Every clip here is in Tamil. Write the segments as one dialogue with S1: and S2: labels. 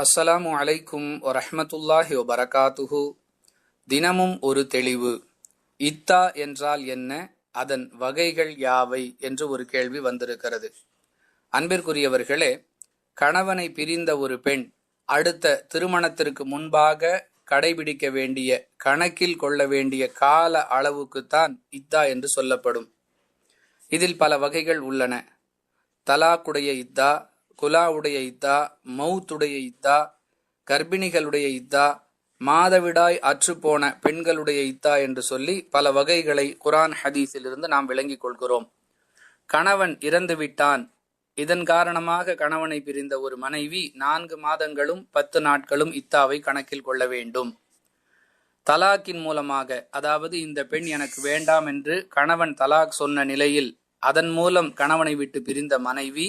S1: அஸ்ஸலாமு அலைக்கும் வரஹமத்துல்லாஹி வபரகாத்துஹு. தினமும் ஒரு தெளிவு. இத்தா என்றால் என்ன? அதன் வகைகள் யாவை? என்று ஒரு கேள்வி வந்திருக்கிறது. அன்பிற்குரியவர்களே கணவனை பிரிந்த ஒரு பெண் அடுத்த திருமணத்திற்கு முன்பாக கடைபிடிக்க வேண்டிய கணக்கில் கொள்ள வேண்டிய கால அளவுக்குத்தான் இத்தா என்று சொல்லப்படும். இதில் பல வகைகள் உள்ளன. தலாக்குடைய இத்தா குலாவுடைய இத்தா மவுத்துடைய இத்தா கர்ப்பிணிகளுடைய இத்தா மாதவிடாய் அற்றுப்போன பெண்களுடைய இத்தா என்று சொல்லி பல வகைகளை குரான் ஹதீஸிலிருந்து நாம் விளங்கிக் கொள்கிறோம். கணவன் இறந்து விட்டான். இதன் காரணமாக கணவனை பிரிந்த ஒரு மனைவி நான்கு மாதங்களும் பத்து நாட்களும் இத்தாவை கணக்கில் கொள்ள வேண்டும். தலாக்கின் மூலமாக அதாவது இந்த பெண் எனக்கு வேண்டாம் என்று கணவன் தலாக் சொன்ன நிலையில் அதன் மூலம் கணவனை விட்டு பிரிந்த மனைவி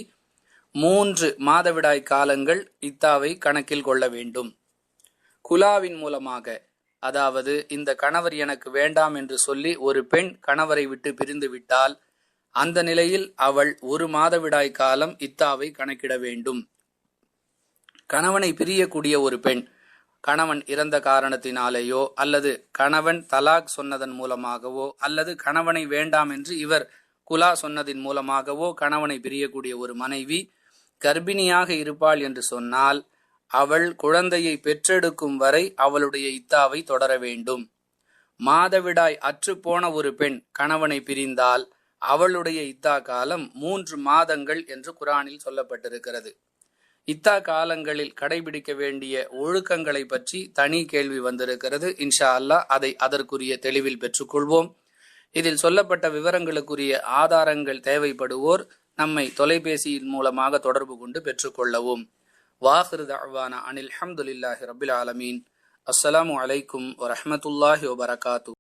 S1: மூன்று மாதவிடாய் காலங்கள் இத்தாவை கணக்கில் கொள்ள வேண்டும். குலாவின் மூலமாக அதாவது இந்த கணவர் எனக்கு வேண்டாம் என்று சொல்லி ஒரு பெண் கணவரை விட்டு பிரிந்து விட்டால் அந்த நிலையில் அவள் ஒரு மாதவிடாய் காலம் இத்தாவை கணக்கிட வேண்டும். கணவனை பிரியக்கூடிய ஒரு பெண் கணவன் இறந்த காரணத்தினாலேயோ அல்லது கணவன் தலாக் சொன்னதன் மூலமாகவோ அல்லது கணவனை வேண்டாம் என்று இவர் குலா சொன்னதின் மூலமாகவோ கணவனை பிரியக்கூடிய ஒரு மனைவி கர்ப்பிணியாக இருப்பாள் என்று சொன்னால் அவள் குழந்தையை பெற்றெடுக்கும் வரை அவளுடைய இத்தாவை தொடர வேண்டும். மாதவிடாய் அற்றுப்போன ஒரு பெண் கணவனை பிரிந்தால் அவளுடைய இத்தா காலம் மூன்று மாதங்கள் என்று குரானில் சொல்லப்பட்டிருக்கிறது. இத்தா காலங்களில் கடைபிடிக்க வேண்டிய ஒழுக்கங்களை பற்றி தனி கேள்வி வந்திருக்கிறது. இன்ஷா அல்லாஹ் அதை அதற்குரிய தெளிவில் பெற்றுக்கொள்வோம். இதில் சொல்லப்பட்ட விவரங்களுக்குரிய ஆதாரங்கள் தேவைப்படுவோர் நம்மை தொலைபேசியின் மூலமாக தொடர்பு கொண்டு பெற்றுக்கொள்ளவும். வாஹிரு தவானா அனில் அஹமதுல்லாஹி ரபில் ஆலமீன். அஸ்ஸலாமு அலைக்கும் வரஹமத்துல்லாஹி வபரகாத்து.